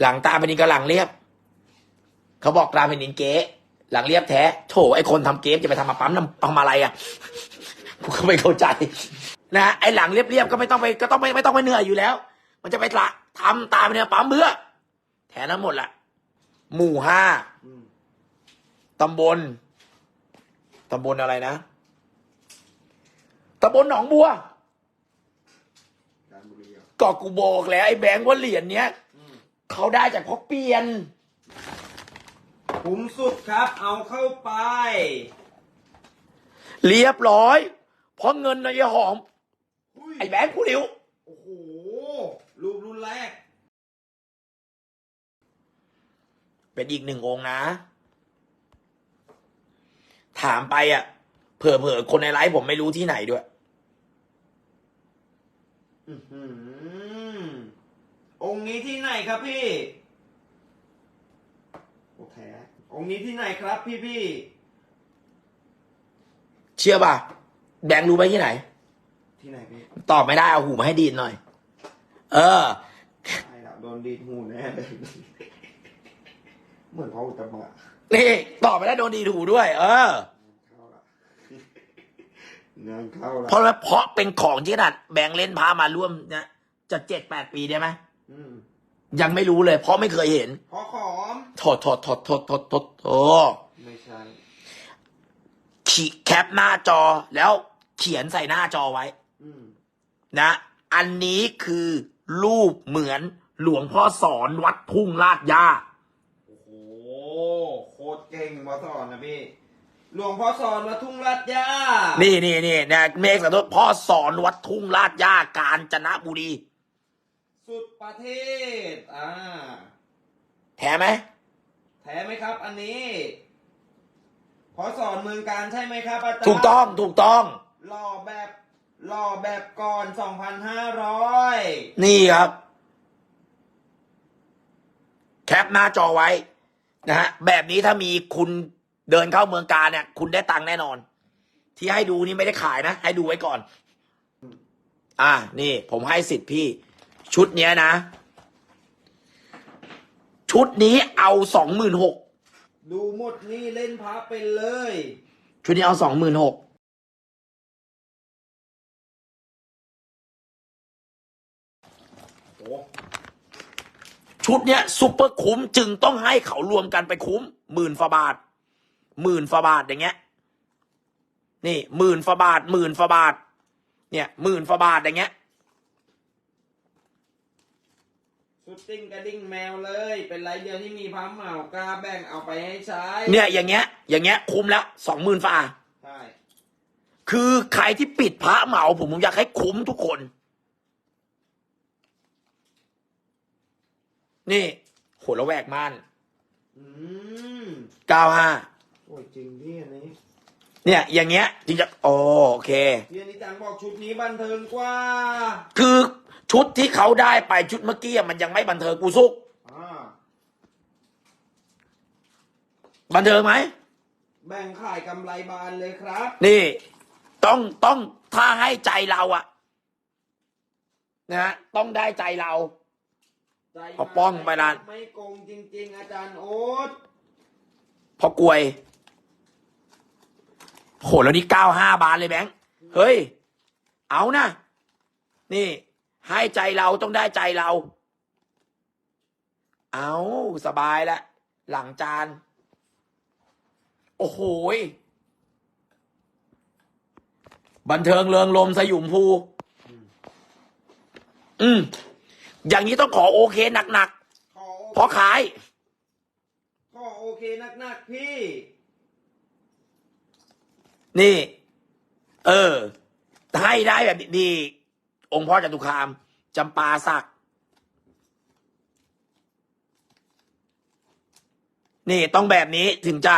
หลังตาเป็นดินกับหลังเรียบ เขาบอกตาเป็นดินเก๊หลังเรียบแท้ โถไอคนทำเก๊จะไปทำมาปั๊มน้ำทำอะไรอะกูก็ไม่เข้าใจ นะไอหลังเรียบๆก็ไม่ต้องไปก็ต้องไม่ไม่ต้องไปเหนื่อยอยู่แล้ว มันจะไปละทำตาเป็นเนี่ยปั๊มเบื่อแถนั้นหมดละหมู่ห้าอืมตำบลตำบลอะไรนะตำบลหนองบัวการบุรีอะก็กูบอกแล้วไอ้แบงค์ว่าเหรียญเนี้ยอืม เขาได้จากพ่อเปลี่ยน คุ้มสุดครับ เอาเข้าไป เรียบร้อย เพราะเงินในยหอม อุ้ยไอ้แบงค์กูเร็วโอ้โห รูปรุ่นแรก เป็นอีกหนึ่งองค์นะ ถามไปอะ เผื่อเผื่อคนในไลฟ์ผมไม่รู้ที่ไหนด้วย อื้อหือ องค์นี้ที่ไหนครับพี่โอเคองค์นี้ที่ไหนครับพี่พี่เชื่อป่ะ แบงค์รู้ไหมที่ไหน ที่ไหนพี่ตอบไม่ได้เอาหูมาให้ดีดหน่อย เออใช่แล้วโดนดีดหูแน่เลยเหมือนพ่ออุตตมะนี่ตอบไม่ได้โดนดีดหูด้วย เออ เข้าละงานเข้าละเพราะว่าเพราะเป็นของที่ขนาดแบงค์เล่นพามาร่วมเนี่ยจะเจ็ดแปดปีได้ไหมอืม ยังไม่รู้เลย เพราะไม่เคยเห็นพ่อขอมโทษโทษโทษโทษโทษโทษโทษไม่ใช่ขีแคปหน้าจอแล้วเขียนใส่หน้าจอไว้อืมนะ อันนี้คือรูปเหมือนหลวงพ่อสอนวัดทุ่งลาดยาโอ้โหโคตรเก่งพ่อสอนนะพี่หลวงพ่อสอนวัดทุ่งลาดย่านี่นี่นี่นะเมฆสันตุพ่อสอนวัดทุ่งลาดยากาญจนบุรี สุดประเทศ อ่าแท้ไหมแท้ไหมครับ อันนี้พอสอนเมืองการใช่ไหมครับอาจารย์ถูกต้อง ถูกต้อง หล่อแบบหล่อแบบก่อน2,500นี่ครับ แคปหน้าจอไว้ นะฮะ แบบนี้ถ้ามีคุณเดินเข้าเมืองการเนี่ย คุณได้ตังค์แน่นอน ที่ให้ดูนี่ไม่ได้ขายนะ ให้ดูไว้ก่อน อ่า นี่ ผมให้สิทธิ์พี่ ชุดเนี้ยนะ ชุดนี้เอาสองหมื่นหกดูหมดนี่เล่นพับไปเลย ชุดนี้เอาสองหมื่นหกโอ้ชุดเนี้ยซุปเปอร์คุ้มจึงต้องให้เขารวมกันไปคุ้มหมื่นฟาบาทหมื่นฟาบาทอย่างเงี้ย นี่หมื่นฟาบาทหมื่นฟาบาท เนี่ยหมื่นฟาบาทอย่างเงี้ย ชุดติ้งกระดิ่งแมวเลย เป็นไรเดียวที่มีพับเหมากล้าแบ่งเอาไปให้ใช้เนี่ยอย่างเงี้ย อย่างเงี้ยคุ้มแล้วสองหมื่นฟาใช่คือใครที่ปิดพระเหมาผมผมอยากให้คุ้มทุกคนนี่โหระแวกม่านอืมเก้าห้าโอ้ยจริงพี่อันนี้เนี่ย อย่างเงี้ยจึงจะโอเคพี่อนิจังบอกชุดนี้บันเทิงกว่า คือ ชุดที่เขาได้ไปชุดเมื่อกี้อะมันยังไม่บันเทิงกูซุกอ่าบันเทิงไหม แบ่งขายกำไรบานเลยครับ นี่ ต้องต้องถ้าให้ใจเราอะนะฮะต้องได้ใจเรา ใจเอาป้องไปร้าน ไม่โกงจริง ๆ อาจารย์โอ๊ตพอกลวยโหแล้วนี่เก้าห้าบาทเลยแบงค์เฮ้ย เอานะนี่ ให้ใจเราต้องได้ใจเรา เอาสบายแล้วหลังจาน โอ้โหยบันเทิงเริงลมสยุมภูอืม อย่างนี้ต้องขอโอเคหนักขอๆเพราะขาย ขอโอเคนักๆพี่ นี่ เออให้ได้แบบดี องค์พ่อจตุคาม จำปาสักนี่ต้องแบบนี้ถึงจะ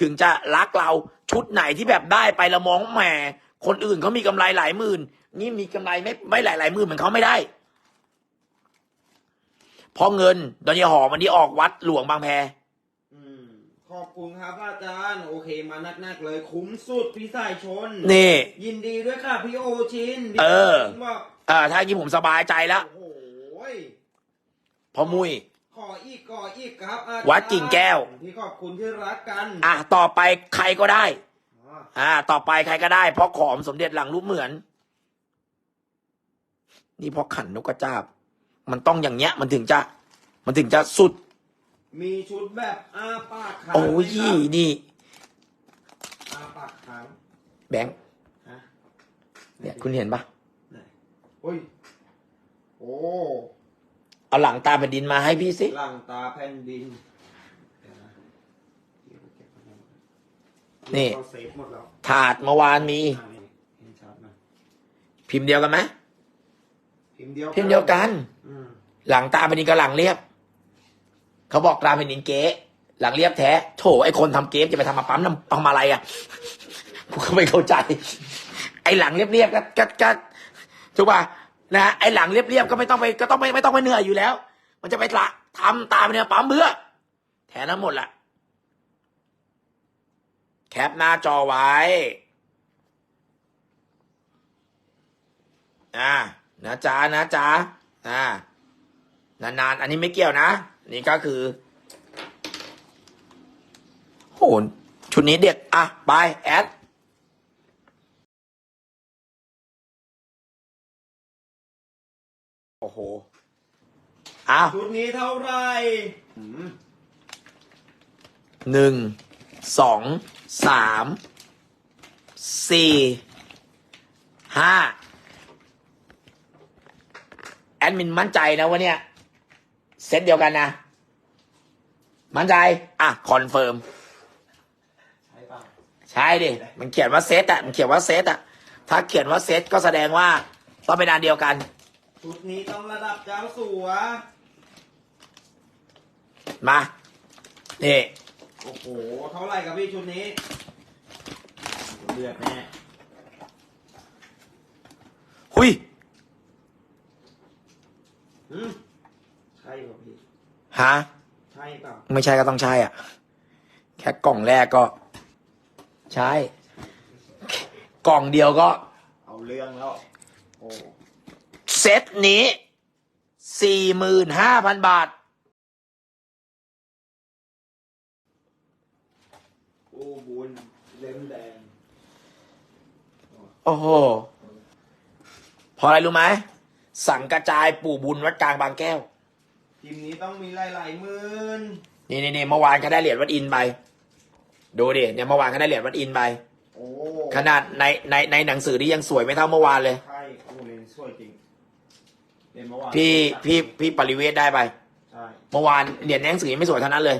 ถึงจะรักเราชุดไหนที่แบบได้ไปละมองแหมคนอื่นเขามีกำไรหลายหมื่น นี่มีกำไรไม่ไม่หลายหลายหมื่นเหมือนเขาไม่ได้พราะเงินตอนนี้หอมันที่ออกวัดหลวงบางแพ ขอบคุณครับอาจารย์ โอเคมานักๆเลยคุ้มสุดพี่สายชน นี่ ยินดีด้วยค่ะพี่โอชินเออพี่บอกเอ่าถ้าอย่างนี้ผมสบายใจแล้วโอ้โหยเพราะมุ้ยขขออีกขออีกครับอาจารย์วัดกิ่งแก้วที่ขอบคุณที่รักกันอะต่อไปใครก็ได้อ๋ออ่า ต่อไปใครก็ได้เพราะขอมสมเด็จหลังรูปเหมือน นี่เพราะขันนกกระจาบ มันต้องอย่างเงี้ย มันถึงจะ มันถึงจะสุด มีชุดแบบอาปากค้างโอ้ยไหมครับนี่อาปากค้างแบงค์ฮะเนี่ยคุณเห็นปะไหนโอ้ย โอ้ เอาหลังตาแผ่นดินมาให้พี่สิหลังตาแผ่นดินเดี๋ยวนะเดี๋ยวเก็บไว้ก่อนนี่เขาเซฟหมดแล้วถาดเมื่อวานมี อ่านี่เห็นชัดนะพิมพ์เดียวกันไหมพิมพ์เดียวพิมพ์เดียวกัน อืมหลังตาแผ่นดินกับหลังเรียบ เขาบอกตาแผ่นดินเก๊หลังเรียบแท้ โถไอคนทำเก๊จะไปทำมาปั๊มน้ำทำอะไรอะกูก็ไม่เข้าใจ ไอหลังเรียบๆก็ก็ก็ถูกป่ะนะไอหลังเรียบๆก็ไม่ต้องไปก็ต้องไม่ไม่ต้องไปเหนื่อยอยู่แล้ว มันจะไปละทำตามเนี่ยปั๊มเบื่อแถนั้นหมดละแคปหน้าจอไว้อ่านะจ๊ะนะจ๊ะอ่านานๆ อันนี้ไม่เกี่ยวนะ นี่ก็คือโหชุดนี้เด็กอะ ไป แอดโอ้โหอ้าวชุดนี้เท่าไหร่อืมหนึ่ง สอง สาม สี่ ห้า แอดมินมั่นใจนะว่าเนี่ย เซตเดียวกันนะ มั่นใจ อะ คอนเฟิร์มใช่เปล่าใช่ดิ มันเขียนว่าเซตอะมันเขียนว่าเซตอะถ้าเขียนว่าเซตก็แสดงว่าต้องเป็นอันเดียวกัน ชุดนี้ต้องระดับเจ้าสัว มา นี่ โอ้โห เท่าไหร่กับพี่ชุดนี้ เลือกแน่ หุย อืมใช่ป่ะพี่ ฮะ ใช่เปล่าไม่ใช่ก็ต้องใช่อะ แค่กล่องแรกก็ ใช่ กล่องเดียวก็ เอาเรื่องแล้ว โอ้เซตนี้สี่หมื่นห้าพันบาท โอ้บุญเล่มแดงโอ้โหเพราะอะไรรู้ไหม สังกระจายปู่บุญวัดกลางบางแก้ว ทีมนี้ต้องมีหลายๆหมื่นนี่นี่นี่เมื่อวานเขาได้เหรียญวัดอินไป ดูดิเนี่ยเมื่อวานเขาได้เหรียญวัดอินไป โอ้ขนาดในในในหนังสือที่ยังสวยไม่เท่าเมื่อวานเลย ใช่โอ้เลนสวยจริงเรียนเมื่อวานพี่พี่พี่ปริเวทได้ไปใช่เมื่อวานเหรียญในหนังสือยังไม่สวยเท่านั้นเลย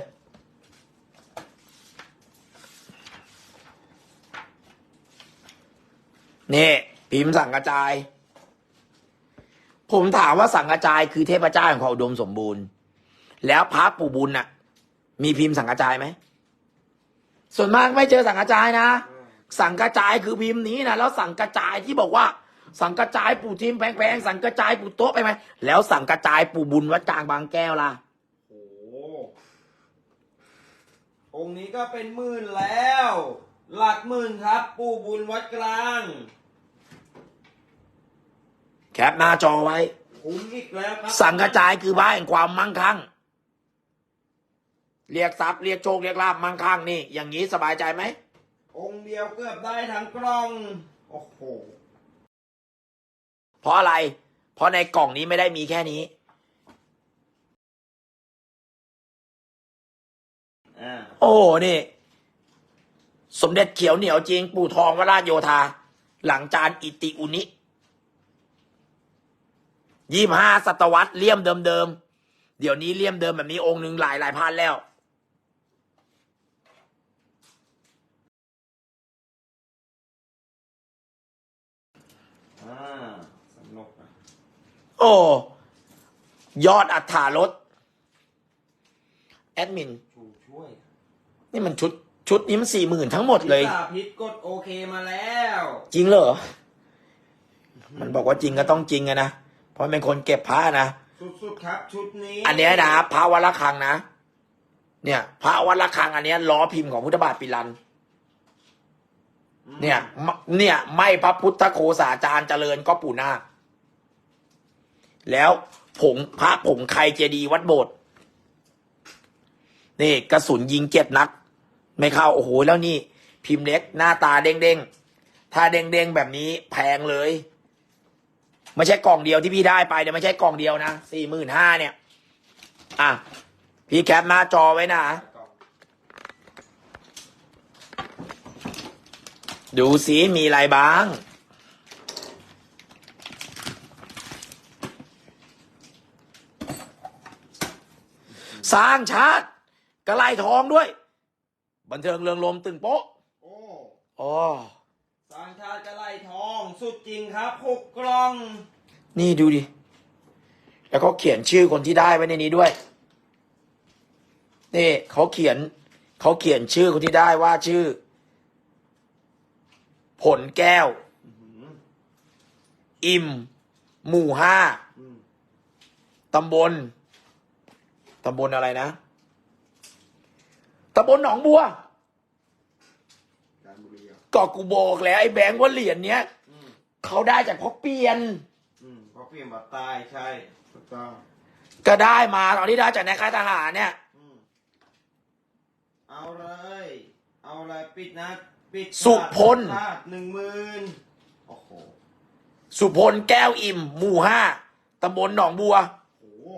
นี่พิมพ์สังกระจาย ผมถามว่าสังกระจายคือเทพเจ้าของความอุดมสมบูรณ์ แล้วพระปู่บุญน่ะ มีพิมพ์สังกระจายไหมส่วนมากไม่เจอสังกระจายนะ สังกระจายคือพิมพ์นี้นะแล้วสังกระจายที่บอกว่า สังกระจายปู่ทิมแพงๆสังกระจายปู่โต๊ะไปไหมแล้วสังกระจายปู่บุญวัดกลางบางแก้วล่ะโอ้องค์นี้ก็เป็นหมื่นแล้ว หลักหมื่นครับ ปู่บุญวัดกลาง แคปหน้าจอไว้คุ้มอีกแล้วครับสังกระจายคือบ้านแห่งความมั่งคั่ง เรียกทรัพย์เรียกโชคเรียกลาบมั่งคั่งนี่ อย่างนี้สบายใจไหม องค์เดียวเกือบได้ทั้งกล่อง โอ้โห เพราะอะไร เพราะในกล่องนี้ไม่ได้มีแค่นี้ อ่า โอ้โหนี่ สมเด็จเขียวเหนียวจริง ปู่ทองวราชโยธา หลังจานอิติอุนิ ยี่ห้าศตวรรษเลี่ยมเดิมๆ เดี๋ยวนี้เลี่ยมเดิมแบบนี้องค์หนึ่งหลายหลายพันแล้วอ่าสนุกนะโอ้ ยอดอัฐารถแอดมินชูช่วย นี่มันชุด ชุดนี้มันสี่หมื่นทั้งหมดเลย พิสาพิษกดโอเคมาแล้ว จริงเหรอ มันบอกว่าจริงก็ต้องจริงอะนะ เพราะมันเป็นคนเก็บพระนะสุดๆครับชุดนี้ อันเนี้ยนะพระวัดระฆังนะเนี่ยพระวัดระฆังอันเนี้ยล้อพิมพ์ของพุทธบาทปิลันอืมเนี่ยมเนี่ย ไม่พระพุทธโคสาจารย์เจริญก็ปู่นาคแล้วผงพระผงไคเจดีย์วัดโบสถ์นี่กระสุนยิงเจ็ดนัดไม่เข้าโอ้โหแล้วนี่ พิมพ์เล็กหน้าตาเด้งๆ ถ้าเด้งๆ แบบนี้แพงเลย ไม่ใช่กล่องเดียวที่พี่ได้ไปเนี่ยไม่ใช่กล่องเดียวนะสี่หมื่นห้าเนี่ย อะ พี่แคปหน้าจอไว้นะ ดูสิมีอะไรบ้าง สร้างชาติกระไลทองด้วย บันเทิงเรืองลมตึงโป๊ะโอ้ อ๋อสางชาติกระไลทอง สุดจริงครับหกกล่อง นี่ดูดิ แล้วก็เขียนชื่อคนที่ได้ไว้ในนี้ด้วย นี่เขาเขียนเขาเขียนชื่อคนที่ได้ว่าชื่อ ผลแก้ว อิ่มหมู่ห้าอืม ตำบลตำบลอะไรนะตำบลหนองบัว การบุรีอะก็กูบอกแล้วไอ้แบงค์ว่าเหรียญเนี้ยอืมเขาได้จากพ่อเปลี่ยน อืมเพราะเปลี่ยนบัตรตายใช่ถูกต้องก็ได้มาตอนที่ได้จากนายค่ายทหารเนี่ย อืมเอาเลย เอาอะไรปิดนะปิดสุพล หนึ่งหมื่นโอ้โหสุพลแก้วอิ่ม หมู่ห้าตำบลหนองบัว โอ้โห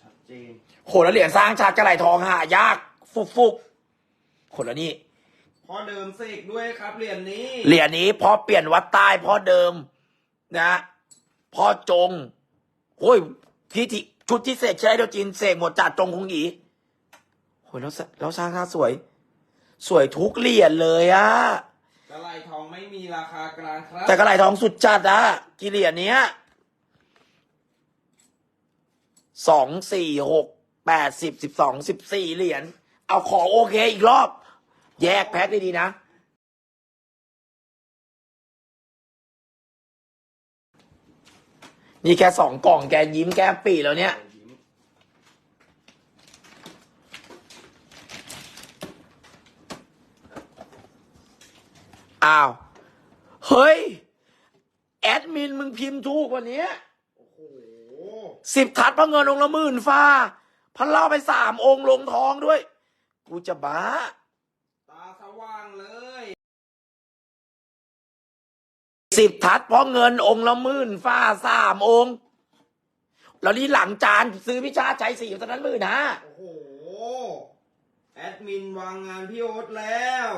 ชัดเจน โหแล้วเหรียญสร้างชาติกระไหลทองหายาก ฟุกฟุกโหแล้วนี่ พอเดิมเสกด้วยครับเหรียญนี้ เหรียญนี้พอเปลี่ยนวัดใต้พอเดิมนะพอจงโอ้ยพิธีชุดที่เสกใช้เดียวจีนเสกหมดจัดจงคงหยีโอ้ยแล้วสแล้วสร้างชาติสวย สวยทุกเหรียญเลยอะกระไลทองไม่มีราคากลางครับ แต่กระไหลทองสุดจัดอะกี่เหรียญเนี้ยสองสี่หกแปดสิบสิบสองสิบสี่เหรียญเอาขอโอเคอีกรอบ แยกแพ็คดีๆนะ นี่แค่สองกล่องแกยิ้มแก้มปีแล้วเนี่ย อ้าว เฮ้ย แอดมินมึงพิมพ์ถูกกว่านี้โอ้โหสิบทัดพระเงินองค์ละหมื่นฟ้าพันเล่าไปสามองค์ลงทองด้วย กูจะบ้าตาส ว่างเลยสิบทัดเพราะเงินองค์ละหมื่นฟ้าสามองค์แล้วนี่หลังจานซื้อพิชาใจสี่ตอนนั้นหมื่นห้าโอ้โห แอดมินวางงานพี่โอ๊ตแล้ว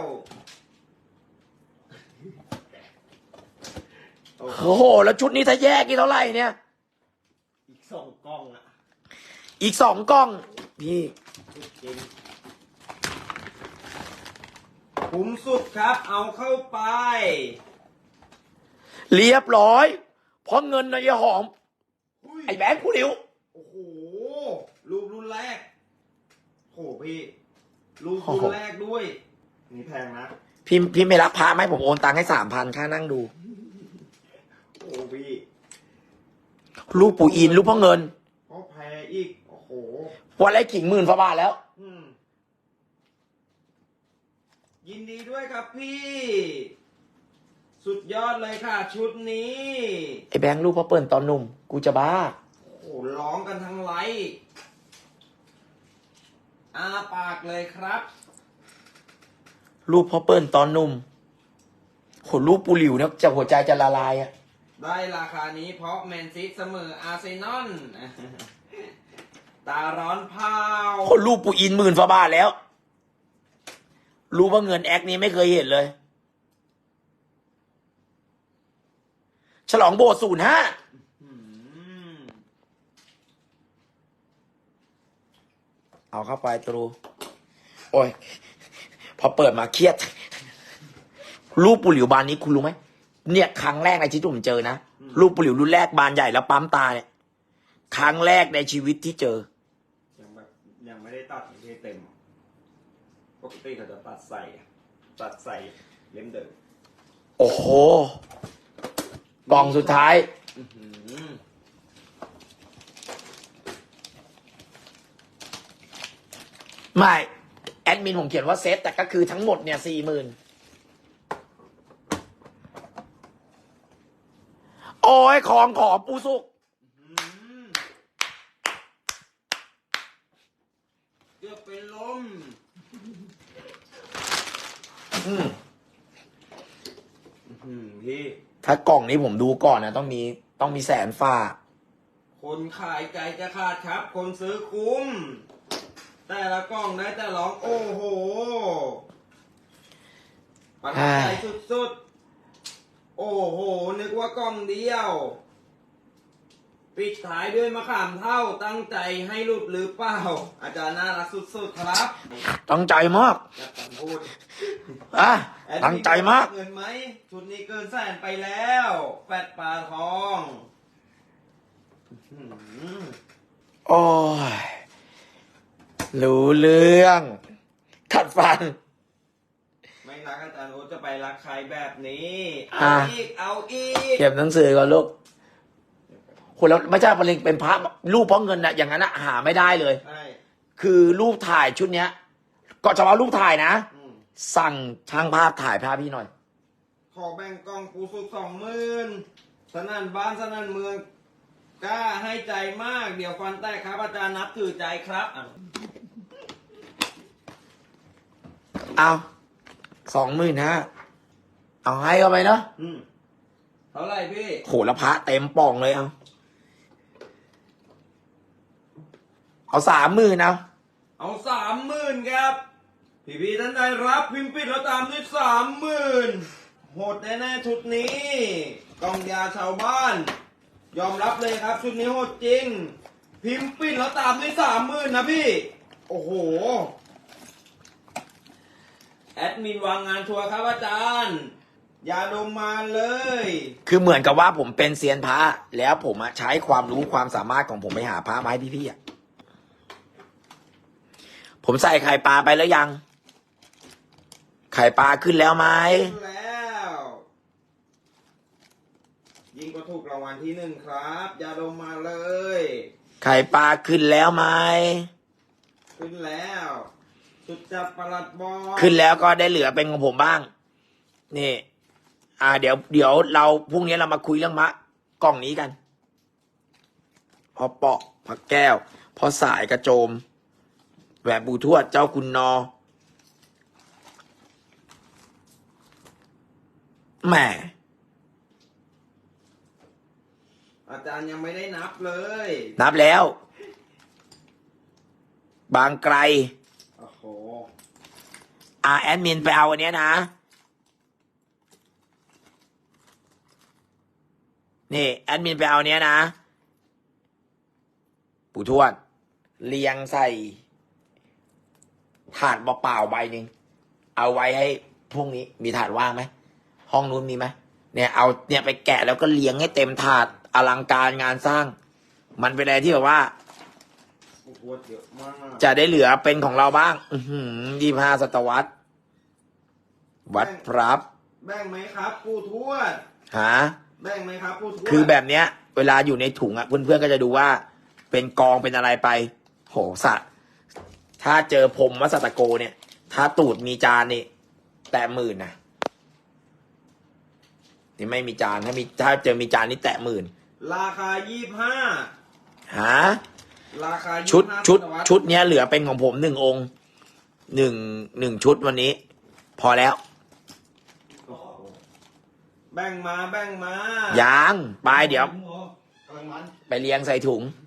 โอ้โหโอ้โหแล้วชุดนี้ถ้าแยกกี่เท่าไหร่เนี่ย อีกสองกล้องอะอีกสองกล้อง พี่สุดจริง คุ้มสุดครับ เอาเข้าไป เรียบร้อย เพราะเงินนายหอม อุ้ยไอ้แบงค์ผู้หลิว โอ้โหรูปรุ่นแรกโอ้โหพี่รูปโอ้รุ่โหนแรกด้วย นี่แพงนะ พี่พี่ไม่รับพระไหมผมโอนตังค์ให้สามพันค่านั่งดู โอ้พี่รูปปู่อินรูปพ่อเงินก็แพงอีก โอ้โห วันไรขิงหมื่นฝาบาทแล้ว อืม ยินดีด้วยครับพี่ สุดยอดเลยค่ะ ชุดนี้ ไอ้แบงค์รูปพ่อเปิ่นตอนหนุ่ม กูจะบ้า โอ้โหร้องกันทั้งไลฟ์อาปากเลยครับรูปพ่อเปิ่นตอนหนุ่มโหรูปปูหลิวเนี่ยจะหัวใจจะละลายอะได้ราคานี้เพราะแมนซีเสมออาร์เซนอลตาร้อนเผาโหรูปปูอินหมื่นฝาบาทแล้ว รูปพ่อเงินแอคนี้ไม่เคยเห็นเลย ฉลองโบสถ์ศูนย์ห้าอืมเอาเข้าไปตรู โอ้ย พอเปิดมาเครียด รูปปูหลิวบานนี้คุณรู้ไหม เนี่ยครั้งแรกในชีวิตผมเจอนะ รูปปูหลิวรุ่นแรกบานใหญ่แล้วปั๊มตาเนี่ย ครั้งแรกในชีวิตที่เจอ ยังแบบยังไม่ได้ตัดให้เต็ม ปกติเขาจะตัดใส่ตัดใส่เล่มเดิมโอ้โห กล่องสุดท้าย อื้อหือไม่ แอดมินผมเขียนว่าเซตแต่ก็คือทั้งหมดเนี่ยสี่หมื่นโอ้ยของขอปูสุก อื้อหือ เกือบเป็นลม อืมอืมพี่ ถ้ากล่องนี้ผมดูก่อนนะต้องมีต้องมีแสนฝ้าคนขายใจจะขาดครับ คนซื้อคุ้ม แต่ละกล่องได้แต่ร้อง โอ้โหประทับใจสุดๆ โอ้โห นึกว่ากล่องเดียว ปิดท้ายด้วยมะขามเท่าตั้งใจให้หลุดหรือเปล่า อาจารย์น่ารักสุดๆครับตั้งใจมากอยากจะพูดอะตั้งใจมาก เงินไหมชุดนี้เกินแสนไปแล้วแปดปลาทองอื้อหือโอ้ยรู้เรื่องขัดฟัน ไม่รักอาจารย์โอ๊ตจะไปรักใครแบบนี้อะเอาอีก เอาอีก เก็บหนังสือก่อนลูก โหแล้วไม่ใช่ประเด็นเป็นพระรูปเพราะเงินนะอย่างนั้นนะหาไม่ได้เลย ใช่คือรูปถ่ายชุดเนี้ยก็เฉพาะรูปถ่ายนะ อืมสั่งช่างภาพถ่ายภาพพี่หน่อย ขอแบ่งกล่องปูสุกสองหมื่นสนั่นบ้านสนั่นเมืองกล้าให้ใจมาก เดี๋ยวฟันแตกครับอาจารย์นับถือใจครับอะเอาสองหมื่นห้าเอาให้เข้าไปเนาะอืมเท่าไหร่พี่โหแล้วพระเต็มป่องเลยเอา เอาสามหมื่นเอาเอาสามหมื่นครับ พี่พี่ๆท่านใดรับพิมพ์ปิดแล้วตามด้วยสามหมื่นโหดแน่ๆชุดนี้กล่องยาชาวบ้าน ยอมรับเลยครับ ชุดนี้โหดจริง พิมพ์ปิดแล้วตามด้วยสามหมื่นนะพี่ โอ้โห แอดมินวางงานทัวร์ครับอาจารย์ยาดมมาเลย คือเหมือนกับว่าผมเป็นเซียนพระแล้วผมอะใช้ความรู้ความสามารถของผมไปหาพระมาให้พี่ๆอะ ผมใส่ไข่ปลาไปแล้วยัง ไข่ปลาขึ้นแล้วไหมแล้ว ยิงก็ถูกรางวัลที่หนึ่งครับยาดมมาเลย ไข่ปลาขึ้นแล้วไหมขึ้นแล้ว สุดจับประหลัดบอลขึ้นแล้วก็ได้เหลือเป็นของผมบ้าง นี่ อ่า เดี๋ยว เดี๋ยวเราพรุ่งนี้เรามาคุยเรื่องมะ กล่องนี้กัน พอเปาะพอแก้ว พอสายกระโจม แหวนปูทวดเจ้าคุณนอแหมอาจารย์ยังไม่ได้นับเลย นับแล้ว บางไกล โอ้โห อ่าแอดมินไปเอาอันเนี้ยนะ นี่แอดมินไปเอาอันเนี้ยนะ ปู่ทวด เรียงใส่ ถาดเปล่าๆใบหนึ่งเอาไว้ให้พรุ่งนี้มีถาดว่างไหมห้องนู้นมีไหมเนี่ยเอาเนี่ยไปแกะแล้วก็เลี้ยงให้เต็มถาดอลังการงานสร้าง มันเป็นอะไรที่แบบว่าโอ้โหเยอะมากจะได้เหลือเป็นของเราบ้าง อืยี่ห้าศตวรรษวัดพรับ แบ่งไหมครับปู่ทวดหาแบ่งไหมครับปู่ทวดคือแบบเนี้ย เวลาอยู่ในถุงอะเพื่อนๆก็จะดูว่า เป็นกองเป็นอะไรไป โหสัตว์ ถ้าเจอพรมวัสตโกเนี่ย ถ้าตูดมีจานนี่แตะหมื่นนะนี่ไม่มีจานถ้ามีถ้าเจอมีจานนี่แตะหมื่นราคายี่ห้าหาราคายี่ชุดห้าชุดศตวรรษชุดเนี้ยเหลือเป็นของผมหนึ่งองค์หนึ่งหนึ่งชุดวันนี้ พอแล้วโอ้โหแบ่งมาแบ่งมายังไปเดี๋ยวกำลังมันไปเลี้ยงใส่ถุงอ